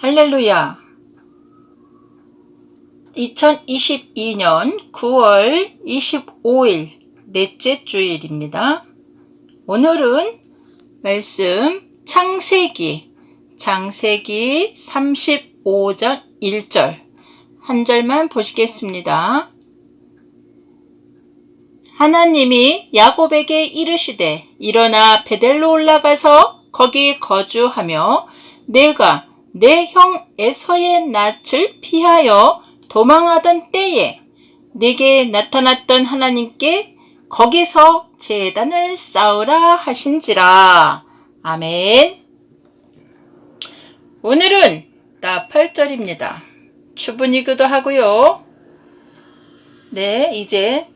할렐루야. 2022년 9월 25일 넷째 주일입니다. 오늘은 말씀 창세기 창세기 35장 1절 한 절만 보시겠습니다. 하나님이 야곱에게 이르시되 일어나 베델로 올라가서 거기 거주하며 내가 내 형 에서의 낯을 피하여 도망하던 때에 내게 나타났던 하나님께 거기서 재단을 쌓으라 하신지라. 아멘. 오늘은 나 8절입니다. 추분이기도 하고요. 네, 이제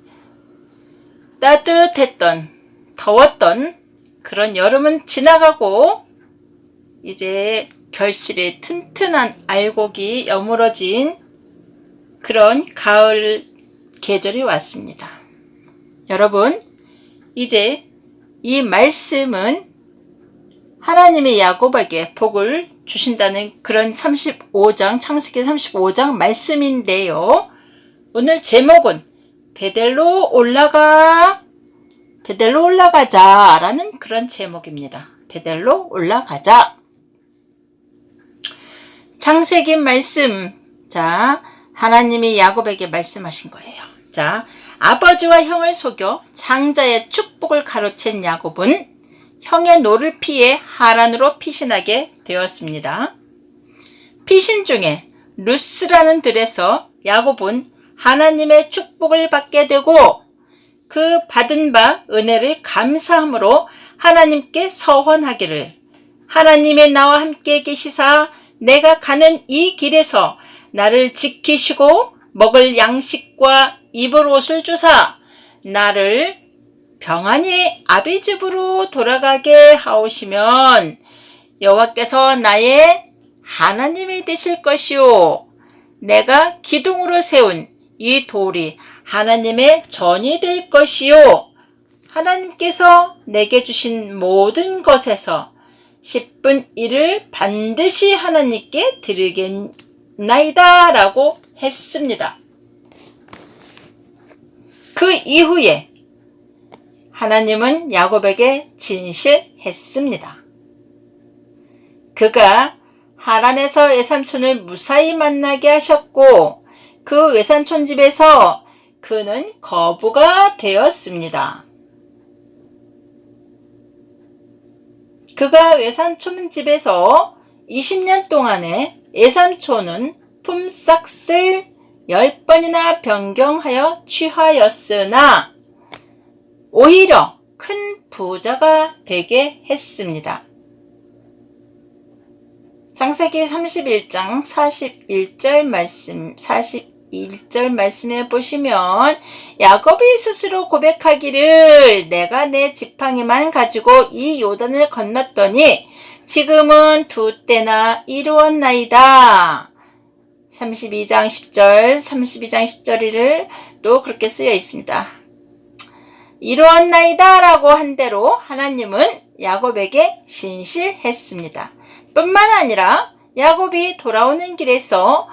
따뜻했던, 더웠던 그런 여름은 지나가고 이제 결실이 튼튼한 알곡이 여물어진 그런 가을 계절이 왔습니다. 여러분, 이제 이 말씀은 하나님의 야곱에게 복을 주신다는 그런 35장, 창세기 35장 말씀인데요. 오늘 제목은 베델로 올라가, 베델로 올라가자 라는 그런 제목입니다. 베델로 올라가자. 창세기 말씀. 자, 하나님이 야곱에게 말씀하신 거예요. 자, 아버지와 형을 속여 장자의 축복을 가로챈 야곱은 형의 노를 피해 하란으로 피신하게 되었습니다. 피신 중에 루스라는 들에서 야곱은 하나님의 축복을 받게 되고 그 받은 바 은혜를 감사함으로 하나님께 서원하기를 하나님의 나와 함께 계시사 내가 가는 이 길에서 나를 지키시고 먹을 양식과 입을 옷을 주사 나를 평안히 아비 집으로 돌아가게 하오시면 여호와께서 나의 하나님이 되실 것이요. 내가 기둥으로 세운 이 돌이 하나님의 전이 될 것이요. 하나님께서 내게 주신 모든 것에서 10분 1을 반드시 하나님께 드리겠나이다 라고 했습니다. 그 이후에 하나님은 야곱에게 진실했습니다. 그가 하란에서 외삼촌을 무사히 만나게 하셨고 그 외삼촌 집에서 그는 거부가 되었습니다. 그가 외삼촌 집에서 20년 동안에 외삼촌은 품삯을 10번이나 변경하여 취하였으나 오히려 큰 부자가 되게 했습니다. 창세기 31장 41절 말씀 41절 말씀에 보시면 야곱이 스스로 고백하기를 내가 내 지팡이만 가지고 이 요단을 건넜더니 지금은 두 때나 이루었나이다. 32장 10절, 32장 10절을 또 그렇게 쓰여 있습니다. 이루었나이다 라고 한 대로 하나님은 야곱에게 신실했습니다. 뿐만 아니라 야곱이 돌아오는 길에서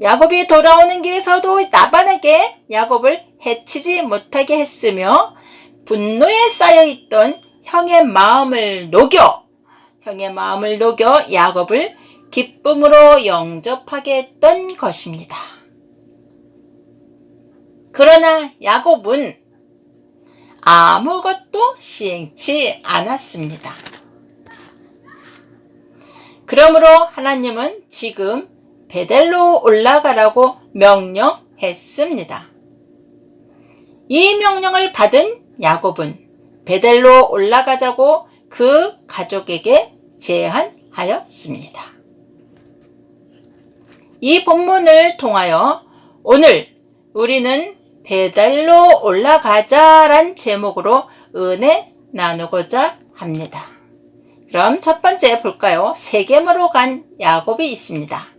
야곱이 돌아오는 길에서도 나반에게 야곱을 해치지 못하게 했으며 분노에 쌓여있던 형의 마음을 녹여 형의 마음을 녹여 야곱을 기쁨으로 영접하게 했던 것입니다. 그러나 야곱은 아무것도 시행치 않았습니다. 그러므로 하나님은 지금 베델로 올라가라고 명령했습니다. 이 명령을 받은 야곱은 베델로 올라가자고 그 가족에게 제안하였습니다. 이 본문을 통하여 오늘 우리는 베델로 올라가자란 제목으로 은혜 나누고자 합니다. 그럼 첫 번째 볼까요? 세겜으로 간 야곱이 있습니다.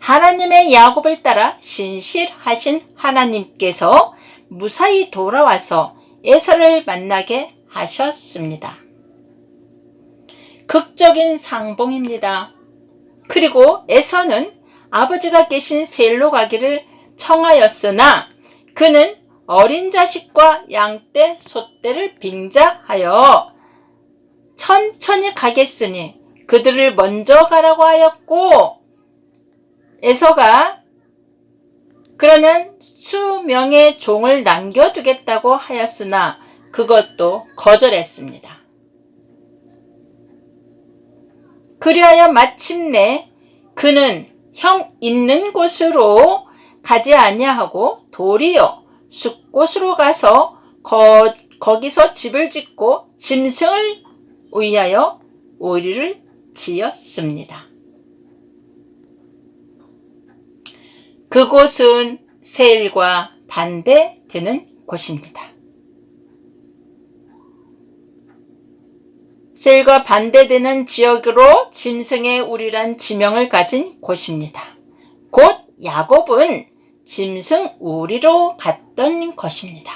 하나님의 야곱을 따라 신실하신 하나님께서 무사히 돌아와서 에서를 만나게 하셨습니다. 극적인 상봉입니다. 그리고 에서는 아버지가 계신 세일로 가기를 청하였으나 그는 어린 자식과 양떼, 소떼를 빙자하여 천천히 가겠으니 그들을 먼저 가라고 하였고 에서가 그러면 수명의 종을 남겨두겠다고 하였으나 그것도 거절했습니다. 그리하여 마침내 그는 형 있는 곳으로 가지 아니하고 도리어 숲곳으로 가서 거, 거기서 집을 짓고 짐승을 위하여 우리를 지었습니다. 그곳은 세일과 반대되는 곳입니다. 세일과 반대되는 지역으로 짐승의 우리란 지명을 가진 곳입니다. 곧 야곱은 짐승 우리로 갔던 것입니다.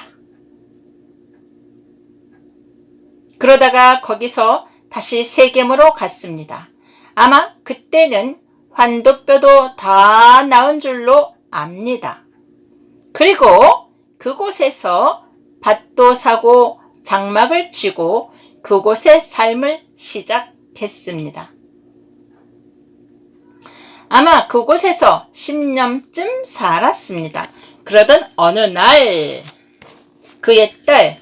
그러다가 거기서 다시 세겜으로 갔습니다. 아마 그때는 환도뼈도 다 나온 줄로 압니다. 그리고 그곳에서 밭도 사고 장막을 치고 그곳의 삶을 시작했습니다. 아마 그곳에서 10년쯤 살았습니다. 그러던 어느 날 그의 딸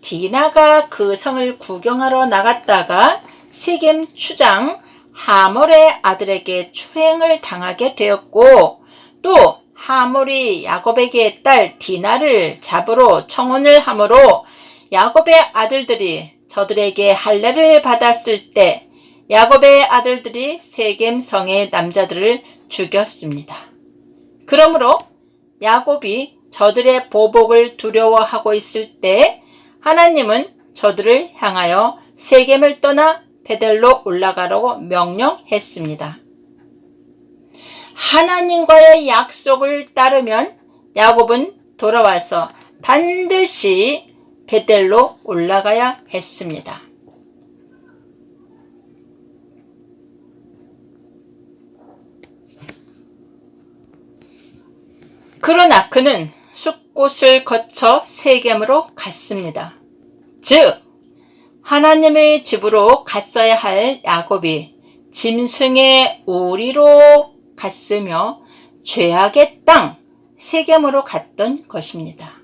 디나가 그 성을 구경하러 나갔다가 세겜 추장 하몰의 아들에게 추행을 당하게 되었고 또 하몰이 야곱에게 딸 디나를 잡으러 청혼을 하므로 야곱의 아들들이 저들에게 할례를 받았을 때 야곱의 아들들이 세겜 성의 남자들을 죽였습니다. 그러므로 야곱이 저들의 보복을 두려워하고 있을 때 하나님은 저들을 향하여 세겜을 떠나 베델로 올라가라고 명령했습니다. 하나님과의 약속을 따르면 야곱은 돌아와서 반드시 베델로 올라가야 했습니다. 그러나 그는 숲곳을 거쳐 세겜으로 갔습니다. 즉 하나님의 집으로 갔어야 할 야곱이 짐승의 우리로 갔으며 죄악의 땅 세겜으로 갔던 것입니다.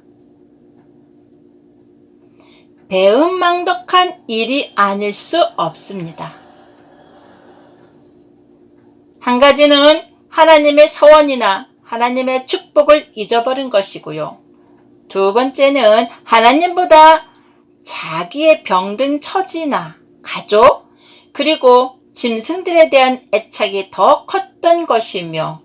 배은망덕한 일이 아닐 수 없습니다. 한 가지는 하나님의 서원이나 하나님의 축복을 잊어버린 것이고요. 두 번째는 하나님보다 자기의 병든 처지나 가족, 그리고 짐승들에 대한 애착이 더 컸던 것이며,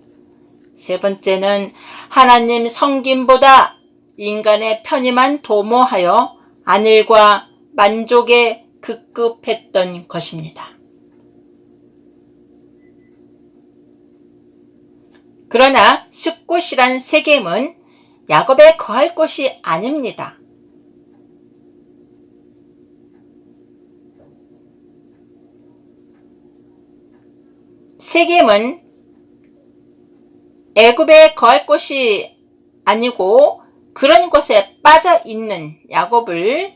세 번째는 하나님 성김보다 인간의 편의만 도모하여 안일과 만족에 급급했던 것입니다. 그러나 숲곳이란 세겜은 야곱의 거할 곳이 아닙니다. 세겜은 애굽에 거할 곳이 아니고 그런 곳에 빠져 있는 야곱을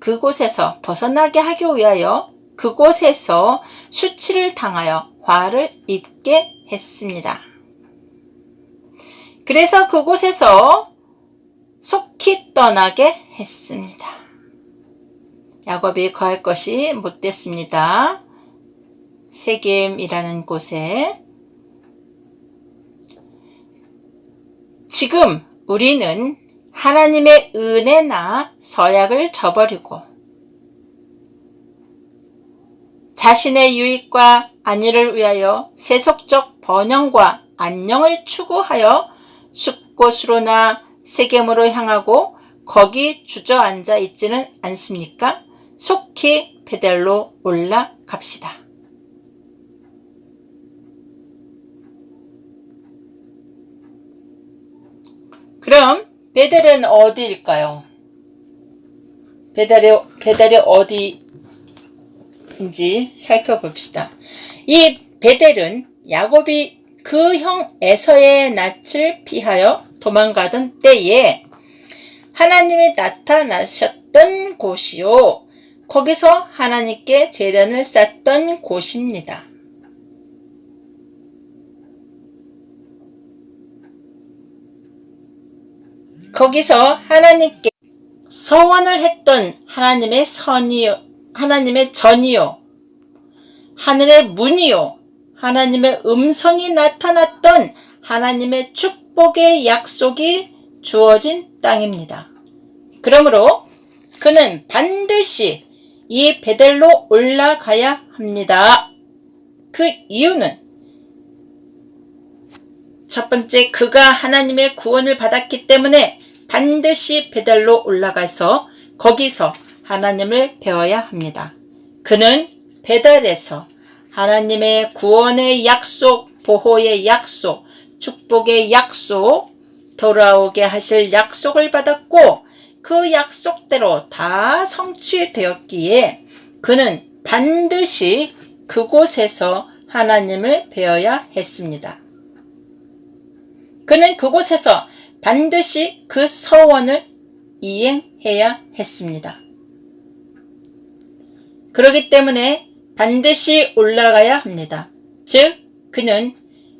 그곳에서 벗어나게 하기 위하여 그곳에서 수치를 당하여 화를 입게 했습니다. 그래서 그곳에서 속히 떠나게 했습니다. 야곱이 거할 것이 못 됐습니다. 세겜이라는 곳에 지금 우리는 하나님의 은혜나 서약을 저버리고 자신의 유익과 안위를 위하여 세속적 번영과 안녕을 추구하여 숲곳으로나 세겜으로 향하고 거기 주저앉아 있지는 않습니까? 속히 베델로 올라갑시다. 그럼 베델은 어디일까요? 베델이, 베델이 어디인지 살펴봅시다. 이 베델은 야곱이 그 형 에서의 낯을 피하여 도망가던 때에 하나님이 나타나셨던 곳이요. 거기서 하나님께 재단을 쌓던 곳입니다. 거기서 하나님께 서원을 했던 하나님의 선이요, 하나님의 전이요, 하늘의 문이요, 하나님의 음성이 나타났던 하나님의 축복의 약속이 주어진 땅입니다. 그러므로 그는 반드시 이 베델로 올라가야 합니다. 그 이유는 첫 번째 그가 하나님의 구원을 받았기 때문에 반드시 베델로 올라가서 거기서 하나님을 배워야 합니다. 그는 베델에서 하나님의 구원의 약속, 보호의 약속, 축복의 약속, 돌아오게 하실 약속을 받았고 그 약속대로 다 성취되었기에 그는 반드시 그곳에서 하나님을 배워야 했습니다. 그는 그곳에서 반드시 그 서원을 이행해야 했습니다. 그렇기 때문에 반드시 올라가야 합니다. 즉, 그는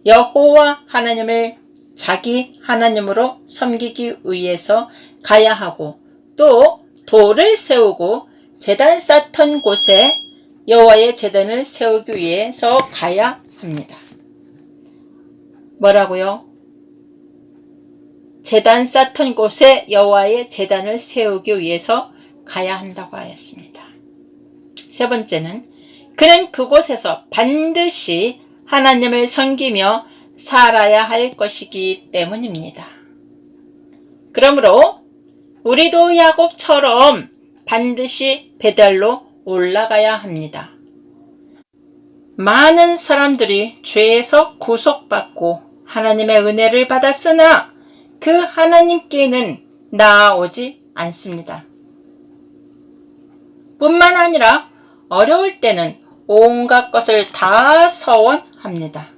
여호와 하나님을 자기 하나님으로 섬기기 위해서 가야 하고 또 돌을 세우고 재단 쌓던 곳에 여호와의 재단을 세우기 위해서 가야 합니다. 뭐라고요? 재단 쌓던 곳에 여호와의 재단을 세우기 위해서 가야 한다고 하였습니다. 세 번째는 그는 그곳에서 반드시 하나님을 섬기며 살아야 할 것이기 때문입니다. 그러므로 우리도 야곱처럼 반드시 베델로 올라가야 합니다. 많은 사람들이 죄에서 구속받고 하나님의 은혜를 받았으나 그 하나님께는 나아오지 않습니다. 뿐만 아니라 어려울 때는 온갖 것을 다 서원합니다.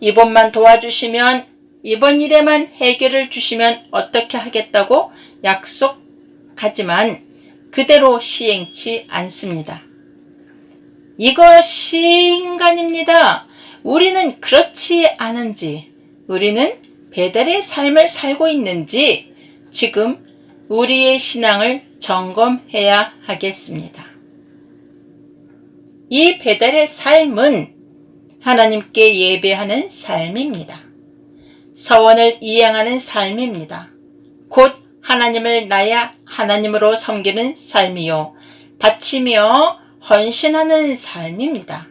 이번만 도와주시면 이번 일에만 해결을 주시면 어떻게 하겠다고 약속하지만 그대로 시행치 않습니다. 이것이 인간입니다. 우리는 그렇지 않은지, 우리는 배달의 삶을 살고 있는지 지금 우리의 신앙을 점검해야 하겠습니다. 이 배달의 삶은 하나님께 예배하는 삶입니다. 서원을 이행하는 삶입니다. 곧 하나님을 나야 하나님으로 섬기는 삶이요. 바치며 헌신하는 삶입니다.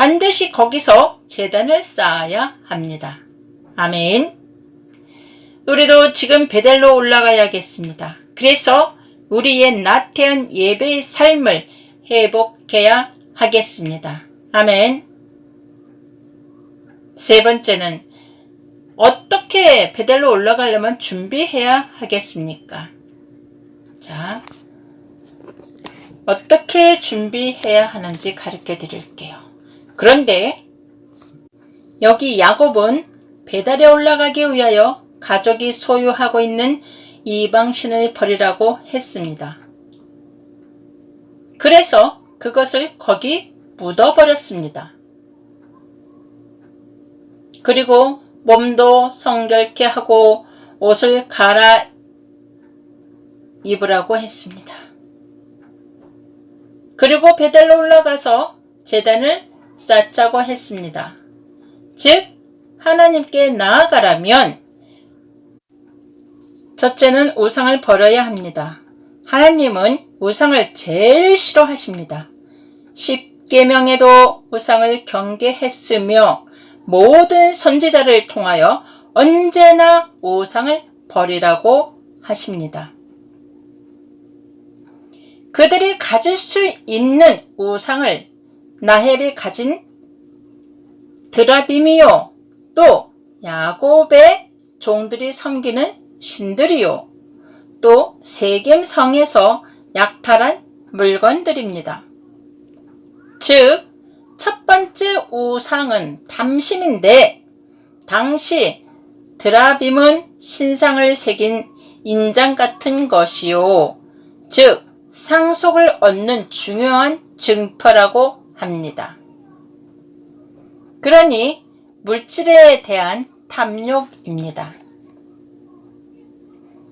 반드시 거기서 재단을 쌓아야 합니다. 아멘. 우리도 지금 베델로 올라가야겠습니다. 그래서 우리의 나태한 예배의 삶을 회복해야 하겠습니다. 아멘. 세 번째는 어떻게 베델로 올라가려면 준비해야 하겠습니까? 자, 어떻게 준비해야 하는지 가르쳐 드릴게요. 그런데 여기 야곱은 배달에 올라가기 위하여 가족이 소유하고 있는 이방신을 버리라고 했습니다. 그래서 그것을 거기 묻어버렸습니다. 그리고 몸도 성결케 하고 옷을 갈아 입으라고 했습니다. 그리고 베델로 올라가서 재단을 쌓자고 했습니다. 즉, 하나님께 나아가라면 첫째는 우상을 버려야 합니다. 하나님은 우상을 제일 싫어하십니다. 십계명에도 우상을 경계했으며 모든 선지자를 통하여 언제나 우상을 버리라고 하십니다. 그들이 가질 수 있는 우상을 나헬이 가진 드라빔이요 또 야곱의 종들이 섬기는 신들이요 또 세겜 성에서 약탈한 물건들입니다. 즉 즉, 첫 번째 우상은 담심인데, 당시 드라빔은 신상을 새긴 인장 같은 것이요. 즉, 상속을 얻는 중요한 증표라고 합니다. 그러니 물질에 대한 탐욕입니다.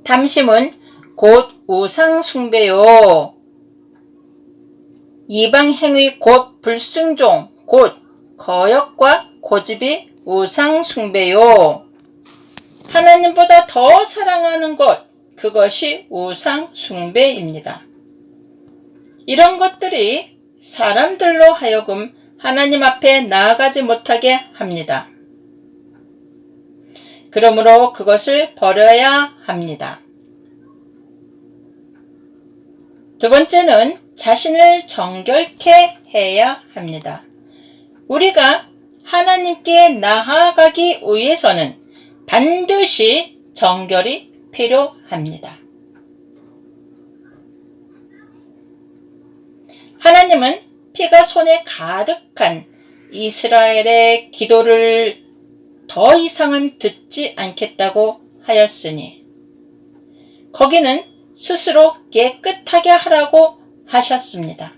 탐심은 곧 우상 숭배요. 이방 행위 곧 불순종, 곧 거역과 고집이 우상 숭배요. 하나님보다 더 사랑하는 것, 그것이 우상 숭배입니다. 이런 것들이 사람들로 하여금 하나님 앞에 나아가지 못하게 합니다. 그러므로 그것을 버려야 합니다. 두 번째는 자신을 정결케 해야 합니다. 우리가 하나님께 나아가기 위해서는 반드시 정결이 필요합니다. 하나님은 피가 손에 가득한 이스라엘의 기도를 더 이상은 듣지 않겠다고 하였으니 거기는 스스로 깨끗하게 하라고 하셨습니다.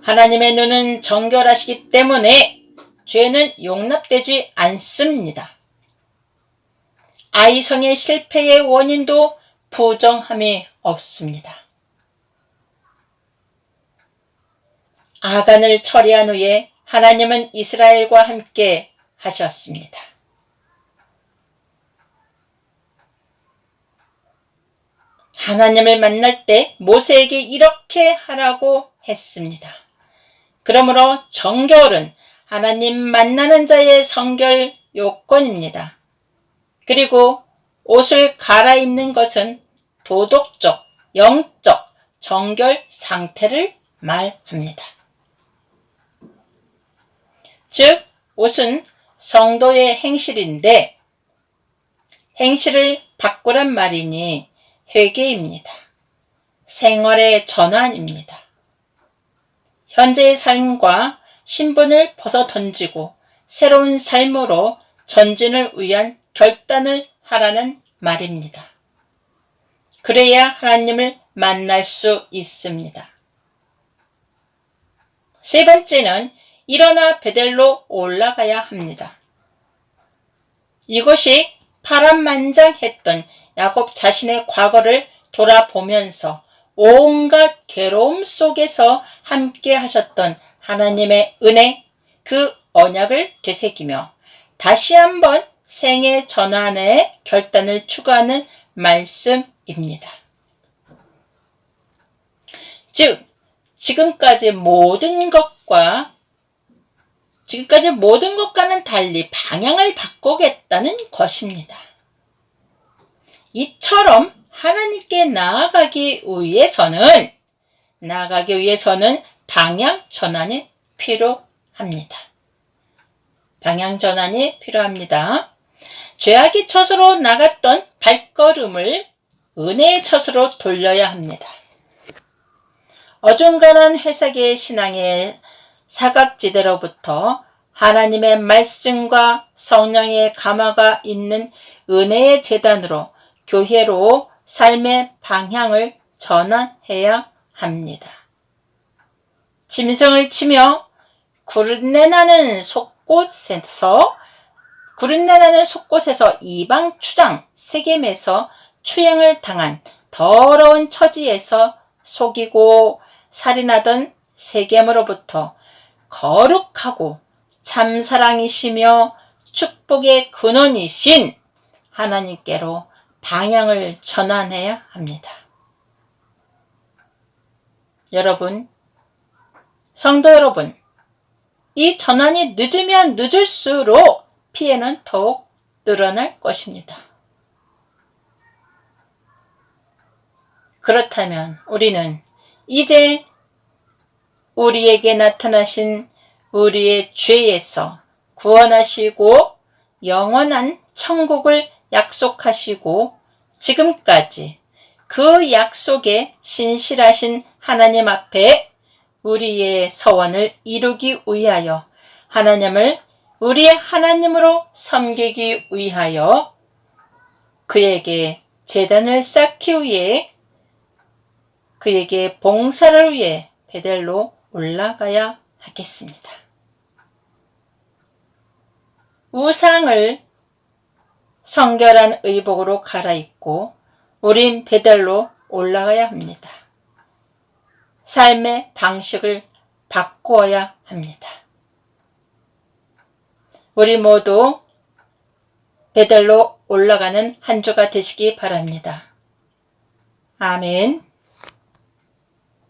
하나님의 눈은 정결하시기 때문에 죄는 용납되지 않습니다. 아이성의 실패의 원인도 부정함이 없습니다. 아간을 처리한 후에 하나님은 이스라엘과 함께 하셨습니다. 하나님을 만날 때 모세에게 이렇게 하라고 했습니다. 그러므로 정결은 하나님 만나는 자의 성결 요건입니다. 그리고 옷을 갈아입는 것은 도덕적, 영적, 정결 상태를 말합니다. 즉, 옷은 성도의 행실인데, 행실을 바꾸란 말이니 회개입니다. 생활의 전환입니다. 현재의 삶과 신분을 벗어 던지고 새로운 삶으로 전진을 위한 결단을 하라는 말입니다. 그래야 하나님을 만날 수 있습니다. 세 번째는 일어나 베델로 올라가야 합니다. 이것이 파란만장했던 야곱 자신의 과거를 돌아보면서 온갖 괴로움 속에서 함께 하셨던 하나님의 은혜, 그 언약을 되새기며 다시 한번 생애 전환의 결단을 추구하는 말씀 입니다. 즉, 지금까지 모든 것과 지금까지 모든 것과는 달리 방향을 바꾸겠다는 것입니다. 이처럼 하나님께 나아가기 위해서는 나아가기 위해서는 방향 전환이 필요합니다. 방향 전환이 필요합니다. 죄악의 처소로 나갔던 발걸음을 은혜의 처소로 돌려야 합니다. 어중간한 회사계의 신앙의 사각지대로부터 하나님의 말씀과 성령의 감화가 있는 은혜의 재단으로 교회로 삶의 방향을 전환해야 합니다. 짐승을 치며 구른내나는 속곳에서 구른내나는 속곳에서 이방 추장 세겜에서 추행을 당한 더러운 처지에서 속이고 살인하던 세겜으로부터 거룩하고 참사랑이시며 축복의 근원이신 하나님께로 방향을 전환해야 합니다. 여러분, 성도 여러분, 이 전환이 늦으면 늦을수록 피해는 더욱 늘어날 것입니다. 그렇다면 우리는 이제 우리에게 나타나신 우리의 죄에서 구원하시고 영원한 천국을 약속하시고 지금까지 그 약속에 신실하신 하나님 앞에 우리의 서원을 이루기 위하여 하나님을 우리의 하나님으로 섬기기 위하여 그에게 재단을 쌓기 위해 그에게 봉사를 위해 베델로 올라가야 하겠습니다. 우상을 성결한 의복으로 갈아입고 우린 베델로 올라가야 합니다. 삶의 방식을 바꾸어야 합니다. 우리 모두 베델로 올라가는 한 주가 되시기 바랍니다. 아멘.